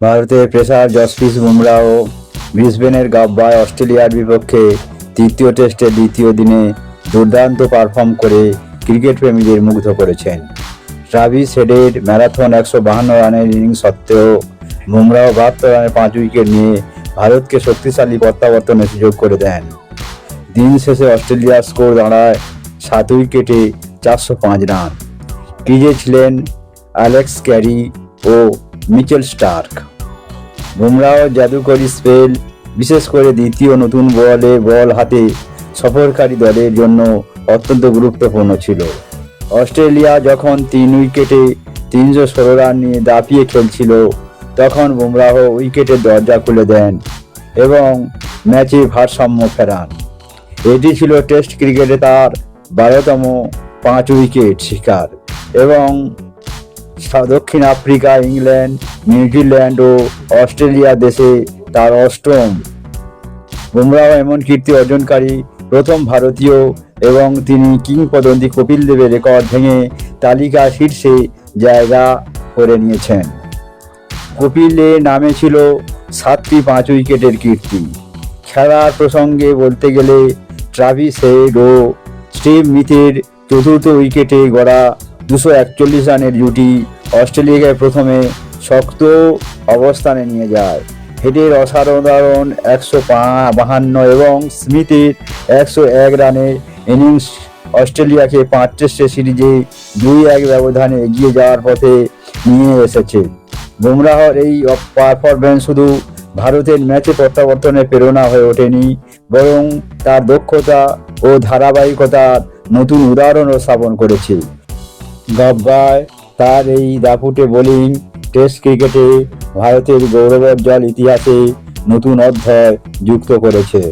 ভারতের পেসার জসপ্রীত বুমরাহ ব্রিসবেনের গাব্বায় অস্ট্রেলিয়ার বিপক্ষে তৃতীয় টেস্টের দ্বিতীয় দিনে দুর্দান্ত পারফর্ম করে ক্রিকেট প্রেমীদের মুগ্ধ করেছেন। ট্রাভিস হেডের ম্যারাথন একশো বাহান্ন রানের ইনিংস সত্ত্বেও বুমরাহ বাহাত্তর রানে পাঁচ উইকেট নিয়ে ভারতকে শক্তিশালী প্রত্যাবর্তনে সুযোগ করে দেন। দিন শেষে অস্ট্রেলিয়ার স্কোর দাঁড়ায় সাত উইকেটে চারশো পাঁচ রান। ক্রিজে ছিলেন অ্যালেক্স ক্যারি ও মিচেল স্টার্ক। বুমরাহ জাদুকরি স্পেল, বিশেষ করে দ্বিতীয় নতুন বলে বল হাতে সফরকারী দলের জন্য অত্যন্ত গুরুত্বপূর্ণ ছিল। অস্ট্রেলিয়া যখন তিন উইকেটে তিনশো ষোলো রান নিয়ে দাপিয়ে খেলছিল, তখন বুমরাহ উইকেটের দরজা খুলে দেন এবং ম্যাচে ভারসাম্য ফেরান। এটি ছিল টেস্ট ক্রিকেটে তার বারোতম পাঁচ উইকেট শিকার এবং দক্ষিণ আফ্রিকা, ইংল্যান্ড, নিউজিল্যান্ড ও অস্ট্রেলিয়া দেশে তার অষ্টম। বুমরাহ এমন কীর্তি অর্জনকারী, প্রথম ভারতীয় এবং তিনি কিংবদন্তি কপিল দেবের রেকর্ড ভেঙে তালিকা শীর্ষে জায়গা করে নিয়েছেন। কপিলের নামে ছিল সাতটি পাঁচ উইকেটের কীর্তি। খেলার প্রসঙ্গে বলতে গেলে ট্রাভিস হেড ও স্টিভ মিথের চতুর্থ উইকেটে গড়া দুশো একচল্লিশ রানের জুটি অস্ট্রেলিয়াকে প্রথমে শক্ত অবস্থানে নিয়ে যায়। হেডের অসাধারণ একশো বাহান্ন এবং স্মিথের একশো এক রানের ইনিংস অস্ট্রেলিয়াকে পাঁচ টেস্টের সিরিজে দুই এক ব্যবধানে এগিয়ে যাওয়ার পথে নিয়ে এসেছে। বুমরাহর এই পারফরমেন্স শুধু ভারতের ম্যাচে প্রত্যাবর্তনের প্রেরণা হয়ে ওঠেনি, বরং তার দক্ষতা ও ধারাবাহিকতার নতুন উদাহরণও স্থাপন করেছে। গব্বায় তার এই দাপুটে বোলিং টেস্ট ক্রিকেটে ভারতের গৌরবোজ্জ্বল ইতিহাসে নতুন অধ্যায় যুক্ত করেছে।